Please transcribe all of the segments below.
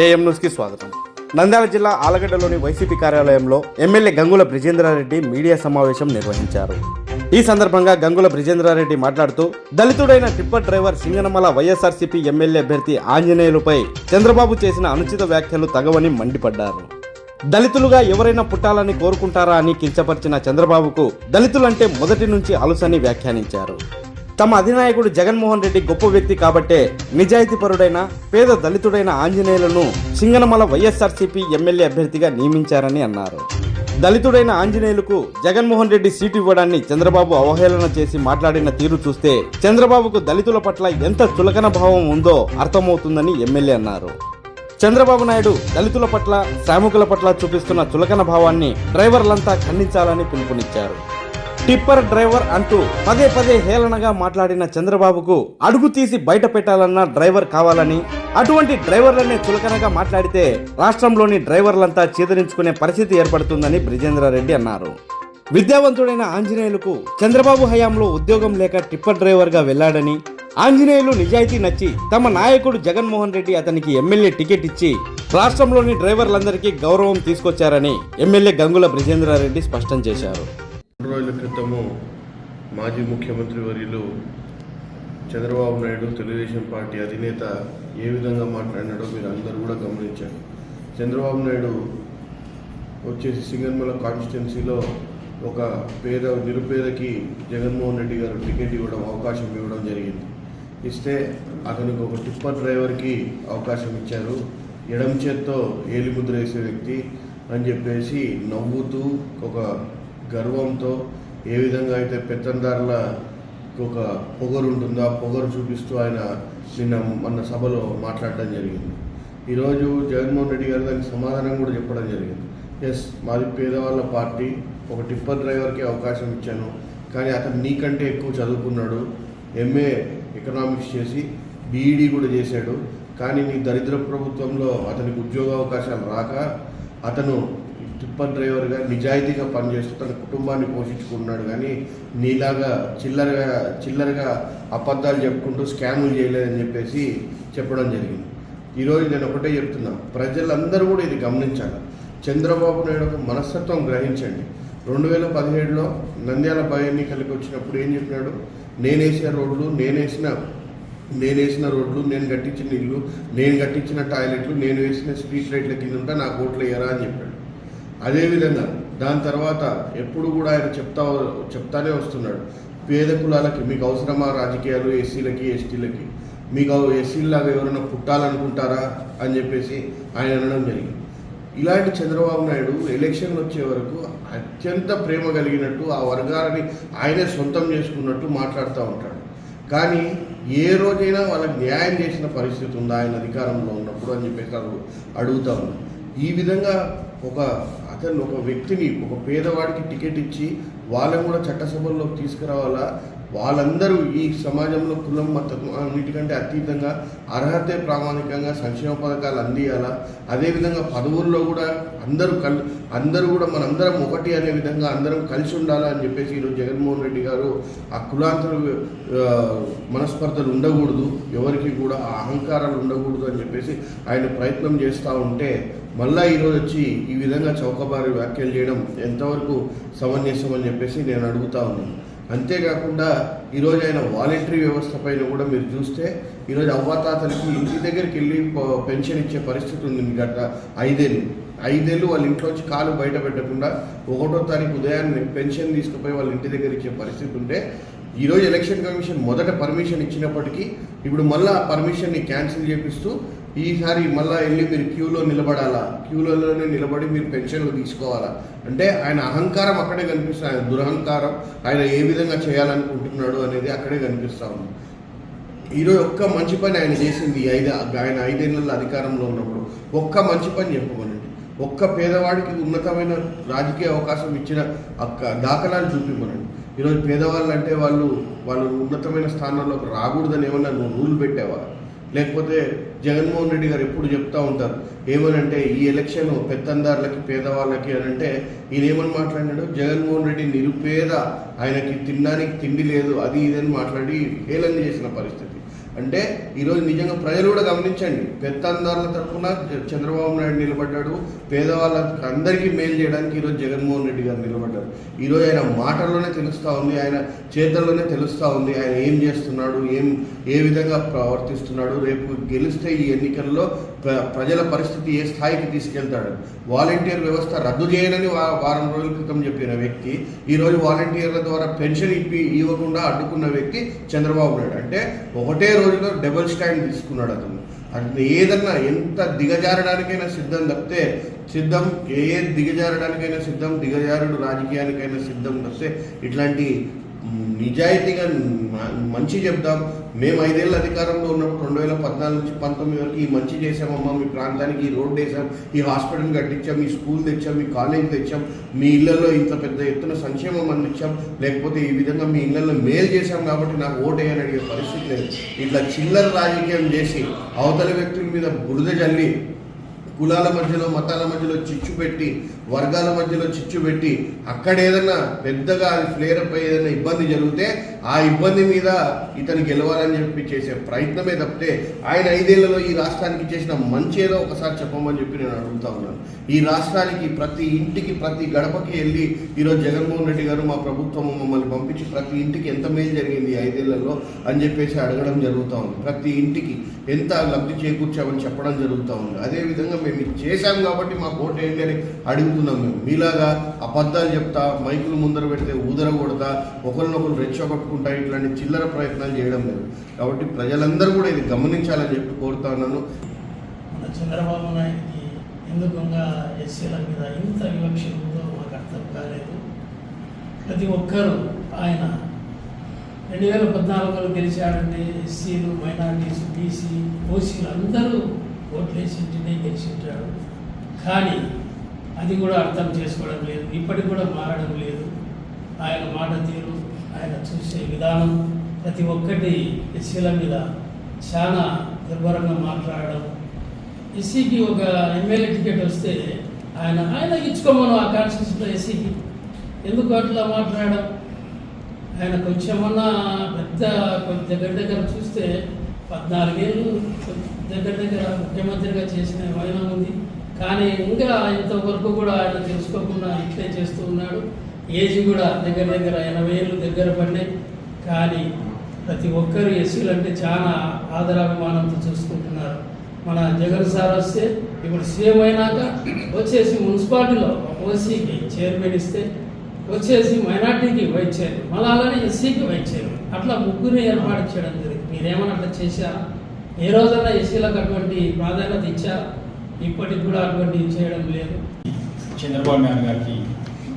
AM న్యూస్కి స్వాగతం. నంద్యాల జిల్లా ఆలగడ్డలోని వైసీపీ కార్యాలయంలో ఎమ్మెల్యే గంగుల బ్రిజేంద్రారెడ్డి మీడియా సమావేశం నిర్వహించారు. ఈ సందర్భంగా గంగుల బ్రిజేంద్రారెడ్డి మాట్లాడుతూ దళితుడైన tipper driver Singanamala YSRCP MLA అభ్యర్థి ఆంజనేయులపై చంద్రబాబు చేసిన అనుచిత వ్యాఖ్యలు తగవని మండిపడ్డారు. దళితులుగా ఎవరైనా పుట్టాలని కోరుకుంటారా అని కించపరిచిన చంద్రబాబుకు దళితులంటే మొదటి నుంచి అలుసని వ్యాఖ్యానించారు. తమ అధినాయకుడు జగన్మోహన్ రెడ్డి గొప్ప వ్యక్తి కాబట్టే నిజాయితీపరుడైన పేద దళితుడైన ఆంజనేయులను సింగనమల వైఎస్ఆర్సీపీ ఎమ్మెల్యే అభ్యర్థిగా నియమించారని అన్నారు. దళితుడైన ఆంజనేయులకు జగన్మోహన్ రెడ్డి సీటు ఇవ్వడాన్ని చంద్రబాబు అవహేళన చేసి మాట్లాడిన తీరు చూస్తే చంద్రబాబుకు దళితుల పట్ల ఎంత చులకన భావం ఉందో అర్థమవుతుందని ఎమ్మెల్యే అన్నారు. చంద్రబాబు నాయుడు దళితుల పట్ల శ్రామికుల పట్ల చూపిస్తున్న చులకన భావాన్ని డ్రైవర్లంతా ఖండించాలని పిలుపునిచ్చారు. టిప్పర్ డ్రైవర్ అంటూ పదే పదే హేళనగా మాట్లాడిన చంద్రబాబుకు అడుగు తీసి బయట పెట్టాలన్న డ్రైవర్ కావాలని అటువంటి డ్రైవర్లనే చులకనగా మాట్లాడితే రాష్ట్రంలోని డ్రైవర్లంతా చీదరించుకునే పరిస్థితి ఏర్పడుతుందని బ్రిజేంద్రారెడ్డి అన్నారు. విద్యావంతుడైన ఆంజనేయులకు చంద్రబాబు హయాంలో ఉద్యోగం లేక టిప్పర్ డ్రైవర్గా వెళ్ళాడని ఆంజనేయులు నిజాయితీ నచ్చి తమ నాయకుడు జగన్మోహన్ రెడ్డి అతనికి ఎమ్మెల్యే టికెట్ ఇచ్చి రాష్ట్రంలోని డ్రైవర్లందరికీ గౌరవం తీసుకొచ్చారని ఎమ్మెల్యే గంగుల బ్రిజేంద్రారెడ్డి స్పష్టం చేశారు. రెండు రోజుల క్రితము మాజీ ముఖ్యమంత్రి వర్యులు చంద్రబాబు నాయుడు తెలుగుదేశం పార్టీ అధినేత ఏ విధంగా మాట్లాడినాడో మీరు అందరూ కూడా గమనించారు చంద్రబాబు నాయుడు వచ్చేసి సింగన్మల కాన్స్టిట్యున్సీలో ఒక పేద నిరుపేదకి జగన్మోహన్ రెడ్డి గారు టికెట్ ఇవ్వడం అవకాశం ఇవ్వడం జరిగింది. ఇస్తే అతనికి ఒక టిప్పర్ డ్రైవర్కి అవకాశం ఇచ్చారు. ఎడం చేత్తో ఏలిముద్ర వేసే వ్యక్తి అని చెప్పేసి నవ్వుతూ ఒక గర్వంతో ఏ విధంగా అయితే పెత్తందారుల ఒక పొగరు ఉంటుందో ఆ పొగరు చూపిస్తూ ఆయన నిన్న మన సభలో మాట్లాడడం జరిగింది. ఈరోజు జగన్మోహన్ రెడ్డి గారు దానికి సమాధానం కూడా చెప్పడం జరిగింది. ఎస్ మాది పేదవాళ్ళ పార్టీ ఒక టిప్పర్ డ్రైవర్కి అవకాశం ఇచ్చాను కానీ అతను నీకంటే ఎక్కువ చదువుకున్నాడు ఎంఏ ఎకనామిక్స్ చేసి బీఈడీ కూడా చేశాడు కానీ నీ దరిద్ర ప్రభుత్వంలో అతనికి ఉద్యోగ అవకాశాలు రాక అతను టిప్పర్ డ్రైవర్గా నిజాయితీగా పనిచేస్తూ తన కుటుంబాన్ని పోషించుకుంటున్నాడు. కానీ నీలాగా చిల్లరగా చిల్లరగా అబద్ధాలు చెప్పుకుంటూ స్కాములు చేయలేదని చెప్పేసి చెప్పడం జరిగింది. ఈరోజు నేను ఒకటే చెప్తున్నా. ప్రజలందరూ కూడా ఇది గమనించాలి. చంద్రబాబు నాయుడు ఒక మనస్తత్వం గ్రహించండి. రెండు వేల పదిహేడులో నంద్యాల భయ ఎన్నికలకు వచ్చినప్పుడు ఏం చెప్పినాడు? నేనేసిన రోడ్లు నేనేసిన నేనేసిన రోడ్లు నేను కట్టించిన ఇల్లు నేను కట్టించిన టాయిలెట్లు నేను వేసిన స్ట్రీట్ లైట్ల కింద ఉంటా నా కోట్లు ఎరా అని చెప్పాడు. అదేవిధంగా దాని తర్వాత ఎప్పుడు కూడా ఆయన చెప్తా చెప్తానే వస్తున్నాడు. పేద కులాలకి మీకు అవసరమా రాజకీయాలు ఎస్సీలకి ఎస్టీలకి? మీకు ఎస్సీలాగా ఎవరైనా పుట్టాలనుకుంటారా? అని చెప్పేసి ఆయన అనడం జరిగింది. ఇలాంటి చంద్రబాబు నాయుడు ఎలక్షన్లు వచ్చే వరకు అత్యంత ప్రేమ కలిగినట్టు ఆ వర్గాలని ఆయనే సొంతం చేసుకున్నట్టు మాట్లాడుతూ ఉంటాడు. కానీ ఏ రోజైనా వాళ్ళకి న్యాయం చేసిన పరిస్థితి ఉందా ఆయన అధికారంలో ఉన్నప్పుడు అని చెప్పేసి అడుగుతా ఉన్నాం ఈ విధంగా ఒక అతను ఒక వ్యక్తిని ఒక పేదవాడికి టికెట్ ఇచ్చి వాళ్ళని కూడా చట్టసభల్లోకి తీసుకురావాలా? వాళ్ళందరూ ఈ సమాజంలో కులం మతం అన్నిటికంటే అతీతంగా అర్హతే ప్రామాణికంగా సంక్షేమ పథకాలు అందియాలా? అదేవిధంగా పదవుల్లో కూడా అందరూ కల్ అందరూ కూడా మనందరం ఒకటి అనే విధంగా అందరం కలిసి ఉండాలా అని చెప్పేసి ఈరోజు జగన్మోహన్ రెడ్డి గారు ఆ కులాంతర మనస్పర్ధలు ఉండకూడదు ఎవరికి కూడా ఆ అహంకారాలు ఉండకూడదు అని చెప్పేసి ఆయన ప్రయత్నం చేస్తూ ఉంటే మళ్ళా ఈరోజు వచ్చి ఈ విధంగా చౌకబారి వ్యాఖ్యలు చేయడం ఎంతవరకు సమంజసం అని చెప్పేసి నేను అడుగుతా ఉన్నాను. అంతేకాకుండా ఈరోజు ఆయన వాలంటరీ వ్యవస్థ పైన కూడా మీరు చూస్తే ఈరోజు అవ్వాతాతలకి ఇంటి దగ్గరికి వెళ్ళి పెన్షన్ ఇచ్చే పరిస్థితి ఉంది గత ఐదేళ్ళు. ఐదేళ్ళు వాళ్ళ ఇంట్లోంచి కాలు బయట పెట్టకుండా ఒకటో తారీఖు ఉదయాన్నే పెన్షన్ తీసుకుపోయి వాళ్ళ ఇంటి దగ్గర ఇచ్చే పరిస్థితి ఉంటే ఈరోజు ఎలక్షన్ కమిషన్ మొదట పర్మిషన్ ఇచ్చినప్పటికీ ఇప్పుడు మళ్ళీ ఆ పర్మిషన్ని క్యాన్సిల్ చేపిస్తూ ఈసారి మళ్ళీ వెళ్ళి మీరు క్యూలో నిలబడాలా? క్యూలలోనే నిలబడి మీరు పెన్షన్లు తీసుకోవాలా? అంటే ఆయన అహంకారం అక్కడే కనిపిస్తుంది ఆయన దురహంకారం ఆయన ఏ విధంగా చేయాలనుకుంటున్నాడు అనేది అక్కడే కనిపిస్తూ ఉంది. ఈరోజు ఒక్క మంచి పని ఆయన చేసింది ఐదు ఆయన ఐదేళ్ళలో అధికారంలో ఉన్నప్పుడు. ఒక్క మంచి పని చెప్పమనండి. ఒక్క పేదవాడికి ఉన్నతమైన రాజకీయ అవకాశం ఇచ్చిన అక్క దాఖలాలు చూపిమ్మనండి ఈరోజు పేదవాళ్ళు అంటే వాళ్ళు వాళ్ళు ఉన్నతమైన స్థానంలోకి రాకూడదని ఏమన్నా నువ్వు రూల్ పెట్టావా? లేకపోతే జగన్మోహన్ రెడ్డి గారు ఎప్పుడు చెప్తూ ఉంటారు ఏమనంటే ఈ ఎలక్షన్ పెత్తందారులకి పేదవాళ్ళకి అని అంటే ఈయన ఏమని మాట్లాడినాడు? జగన్మోహన్ రెడ్డి నిరుపేద ఆయనకి తినడానికి తిండి లేదు అది ఇదని మాట్లాడి హేళన చేసిన పరిస్థితి? అంటే ఈరోజు నిజంగా ప్రజలు కూడా గమనించండి. పెత్తందారుల తరఫున చంద్రబాబు నాయుడు నిలబడ్డాడు. పేదవాళ్ళకి అందరికీ మేలు చేయడానికి ఈరోజు జగన్మోహన్ రెడ్డి గారు నిలబడ్డారు. ఈరోజు ఆయన మాటల్లోనే తెలుస్తూ ఉంది. ఆయన చేతల్లోనే తెలుస్తూ ఉంది. ఆయన ఏం చేస్తున్నాడు? ఏం ఏ విధంగా ప్రవర్తిస్తున్నాడు? రేపు గెలిస్తే ఈ ఎన్నికల్లో ప్రజల పరిస్థితి ఏ స్థాయికి తీసుకెళ్తాడు? వాలంటీర్ వ్యవస్థ రద్దు చేయనని వారం రోజుల క్రితం చెప్పిన వ్యక్తి ఈరోజు వాలంటీర్ల ద్వారా పెన్షన్ ఇప్పి ఇవ్వకుండా అడ్డుకున్న వ్యక్తి చంద్రబాబు నాయుడు. అంటే ఒకటే రోజులో డబుల్ స్టాండ్ తీసుకున్నాడు అతను. అది ఏదన్నా ఎంత దిగజారడానికైనా సిద్ధం తప్పితే సిద్ధం ఏ దిగజారడానికైనా సిద్ధం దిగజారుడు రాజకీయానికైనా సిద్ధం తప్పితే ఇట్లాంటి నిజాయితీగా మంచి చెప్దాం. మేము ఐదేళ్ళ అధికారంలో ఉన్నప్పుడు రెండు వేల పద్నాలుగు నుంచి పంతొమ్మిది వరకు ఈ మంచి చేసామమ్మా మీ ప్రాంతానికి ఈ రోడ్డు వేసాం ఈ హాస్పిటల్ కట్టించాం ఈ స్కూల్ తెచ్చాం మీ కాలేజ్ తెచ్చాం. మీ ఇళ్ళలో ఇంత పెద్ద ఎత్తున సంక్షేమం అందించాం. లేకపోతే ఈ విధంగా మీ ఇళ్ళలో మేలు చేశాం కాబట్టి నాకు ఓటేయని అడిగే పరిస్థితి లేదు. ఇట్లా చిల్లర రాజకీయం చేసి అవతల వ్యక్తుల మీద బురద జల్లి కులాల మధ్యలో మతాల మధ్యలో చిచ్చు పెట్టి వర్గాల మధ్యలో చిచ్చు పెట్టి అక్కడ ఏదైనా పెద్దగా అది ఫ్లేర్ అప్ అయ్యి ఏదైనా ఇబ్బంది జరిగితే ఆ ఇబ్బంది మీద ఇతను గెలవాలని చెప్పి చేసే ప్రయత్నమే తప్పితే ఆయన ఐదేళ్ళలో ఈ రాష్ట్రానికి చేసిన మంచి ఏదో ఒకసారి చెప్పమని చెప్పి నేను అడుగుతా ఉన్నాను. ఈ రాష్ట్రానికి ప్రతి ఇంటికి ప్రతి గడపకి వెళ్ళి ఈరోజు జగన్మోహన్ రెడ్డి గారు మా ప్రభుత్వం మమ్మల్ని పంపించి ప్రతి ఇంటికి ఎంత మేలు జరిగింది ఐదేళ్ళలో అని చెప్పేసి అడగడం జరుగుతూ ఉంది. ప్రతి ఇంటికి ఎంత లబ్ధి చేకూర్చామని చెప్పడం జరుగుతూ ఉంది. అదేవిధంగా మేము ఇది చేశాం కాబట్టి మాకు ఓటు ఏంటి అని అడుగుతున్నాం మేము. మీలాగా అబద్ధాలు చెప్తా మైకులు ముందర పెడితే ఊదర కొడతా ఒకరినొకరు రెచ్చగొట్టుకుంటా ఇట్లాంటి చిల్లర ప్రయత్నాలు చేయడం లేదు. కాబట్టి ప్రజలందరూ కూడా ఇది గమనించాలని చెప్పి కోరుతా ఉన్నాను. చంద్రబాబు నాయుడికి ఎందుకంగా ఎస్సీల మీద ఇంత వివక్ష ఉందో మాకు అర్థం కాలేదు. ప్రతి ఒక్కరూ ఆయన రెండు వేల పద్నాలుగులో గెలిచాడంటే ఎస్సీలు మైనార్టీస్ బీసీ ఓసీలు అందరూ ఓట్లేసింటినే గెలిచింటాడు. కానీ అది కూడా అర్థం చేసుకోవడం లేదు. ఇప్పటికి కూడా మారడం లేదు. ఆయన మాట తీరు ఆయన చూసే విధానం ప్రతి ఒక్కటి ఎస్సీల మీద చాలా దుర్భరంగా మాట్లాడడం. ఎస్సీకి ఒక ఎమ్మెల్యే టికెట్ వస్తే ఆయన ఆయన ఇచ్చుకోమను ఆ కాన్స్టిట్యూషన్లో ఎస్సీకి. ఎందుకు అట్లా మాట్లాడడం? ఆయన కొంచెమన్నా పెద్ద కొద్ది దగ్గర దగ్గర చూస్తే పద్నాలుగేళ్ళు దగ్గర దగ్గర ముఖ్యమంత్రిగా చేసిన వైనం ఉంది. కానీ ఇంకా ఇంతవరకు కూడా ఆయన తెలుసుకోకుండా ఇట్లే చేస్తూ ఉన్నాడు. ఏజ్ కూడా దగ్గర దగ్గర ఎనభై ఏళ్ళు దగ్గర పడినాయి కానీ ప్రతి ఒక్కరు ఎస్సీలు అంటే చాలా ఆదరాభిమానంతో చూసుకుంటున్నారు. మన జగన్ సార్ వస్తే ఇప్పుడు సీఎం అయినాక వచ్చేసి మున్సిపాలిటీలో ఓసీకి చైర్మన్ ఇస్తే వచ్చేసి మైనార్టీకి వైస్ చైర్మన్ మళ్ళీ అలానే ఎస్సీకి వైస్ చైర్మన్. అట్లా ముగ్గురిని ఏర్పాటు చేయడం జరిగింది. మీరేమన్నా అట్లా చేశారా? ఏ రోజైనా ఎస్సీలకు అటువంటి ప్రాధాన్యత ఇచ్చారా? ఇప్పటికి కూడా అటువంటి చేయడం లేదు. చంద్రబాబు నాయుడు గారికి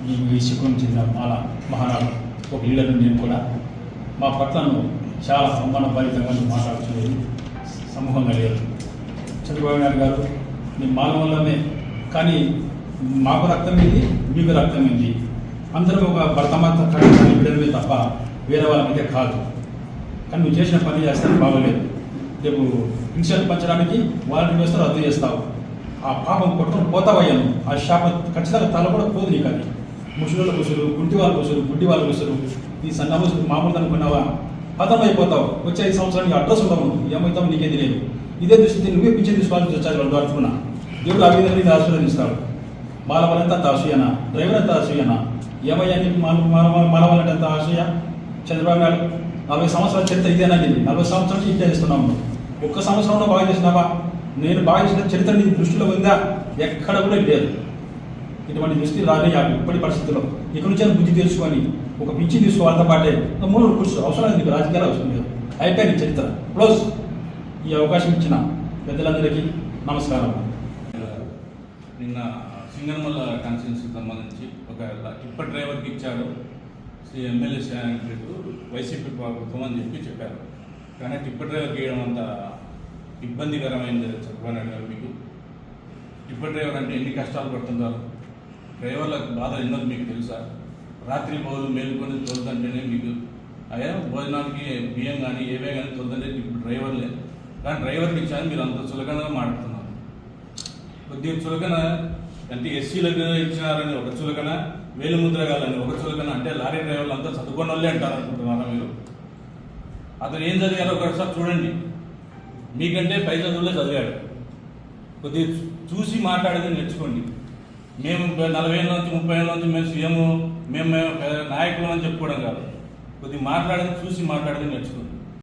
మేము ఈ శిఖరం చెందిన మాల మహారాజు ఒక లీడర్ నేను కూడా మా పట్లను చాలా అవమానభరితంగా మాట్లాడుతున్నది సమూహంగా లేదు. చంద్రబాబు నాయుడు గారు మీ మాల వల్లనే కానీ మాకు రక్తం ఇది మీకు రక్తం ఇది అందరూ ఒక భర్తమాత కట్టడమే తప్ప వేరే వాళ్ళ మీద కాదు. కానీ నువ్వు చేసిన పని చేస్తే బాగోలేదు. రేపు పెన్షన్ పంచడానికి వాళ్ళని వేస్తారు రద్దు చేస్తావు. ఆ పాపం కొట్టుకొని పోతావయ్యాను ఆ శాప ఖచ్చితంగా తల కూడా పోదు నీకు అది ముసుగుల ముసులు గుంటి వాళ్ళ ముసులు గుడ్డి వాళ్ళ ముసులు. ఈ సన్న ముసులు మామూలు అనుకున్నావా? పతం అయిపోతావు వచ్చే ఐదు సంవత్సరానికి అడ్రస్ ఉండవు ఏమవుతావు నీకే తెలియదు ఇదే దృష్టి నువ్వే పిచ్చి తీసుకోవాల్సి వచ్చారు వాళ్ళు దొరుకుతున్నా దేవుడు ఆ విధంగా నీకు ఆశీర్వదిస్తాడు. మాల వాళ్ళంతా అంత డ్రైవర్ అంతా ఆశూయనా ఏమయ్యా నీకు మాల మాల వాళ్ళంటే అంత ఆశయ? చంద్రబాబు నాయుడు నలభై సంవత్సరాల చరిత్ర ఇదేనా ఇది నలభై సంవత్సరాల నుంచి ఇట్టే చేస్తున్నాము ఒక్క సంవత్సరంలో బాగా చేసినావా నేను బాగా చేసిన చరిత్ర నీ దృష్టిలో ఉందా? ఎక్కడ కూడా లేదు. ఇటువంటి దృష్టి రాలే ఇప్పటి పరిస్థితుల్లో. ఇక్కడ నుంచి బుద్ధి తెలుసుకొని ఒక పిచ్చి తీసుకోవాలతో పాటే మూడు కూర్చో. అవసరం లేదు రాజకీయాలు అవసరం లేదు. అయిపోయింది చరిత్ర. క్లోజ్. ఈ అవకాశం ఇచ్చిన పెద్దలందరికీ నమస్కారం. నిన్న సింగనమల్ల కాన్స్టిట్యూన్సీకి సంబంధించి ఒక టిప్పర్ డ్రైవర్కి ఇచ్చాడు. శ్రీ ఎమ్మెల్యే క్యాండిడేట్ వైసీపీ ప్రభుత్వం అని చెప్పి చెప్పారు. కానీ టిప్పర్ డ్రైవర్ గీయడం అంత ఇబ్బందికరమైంది చంద్రబాబు గారు మీకు. టిప్పర్ డ్రైవర్ అంటే ఎన్ని కష్టాలు పడుతుంటారు? డ్రైవర్లకు బాధ ఎన్నోది మీకు తెలుసా? రాత్రి పౌలు మేలుకొని తోలుతుంటేనే మీకు. అయ్యా భోజనానికి బియ్యం కానీ ఏవే కానీ తోలుతుంటే ఇప్పుడు డ్రైవర్లే. కానీ డ్రైవర్కి ఇచ్చాను మీరు అంత చులకనగా మాట్లాడుతున్నారు. కొద్దిగా చులకన అంటే ఎస్సీలకు ఇచ్చినారని ఒక చులకన వేలు ముద్రగాలని ఒక చులకన అంటే లారీ డ్రైవర్లు అంతా చదువుకున్న వాళ్ళే అంటారు అనుకుంటున్నారా మీరు? అతను ఏం చదివారో ఒకసారి చూడండి. మీకంటే పై చదువులే చదివాడు. కొద్దిగా చూసి మాట్లాడేది నేర్చుకోండి. మేము నలభై ఏళ్ళ నుంచి ముప్పై ఏళ్ళ నుంచి మేము సీఎం మేము నాయకులు అని చెప్పుకోవడం కాదు. కొద్దిగా మాట్లాడేది చూసి మాట్లాడేది నేర్చుకోండి.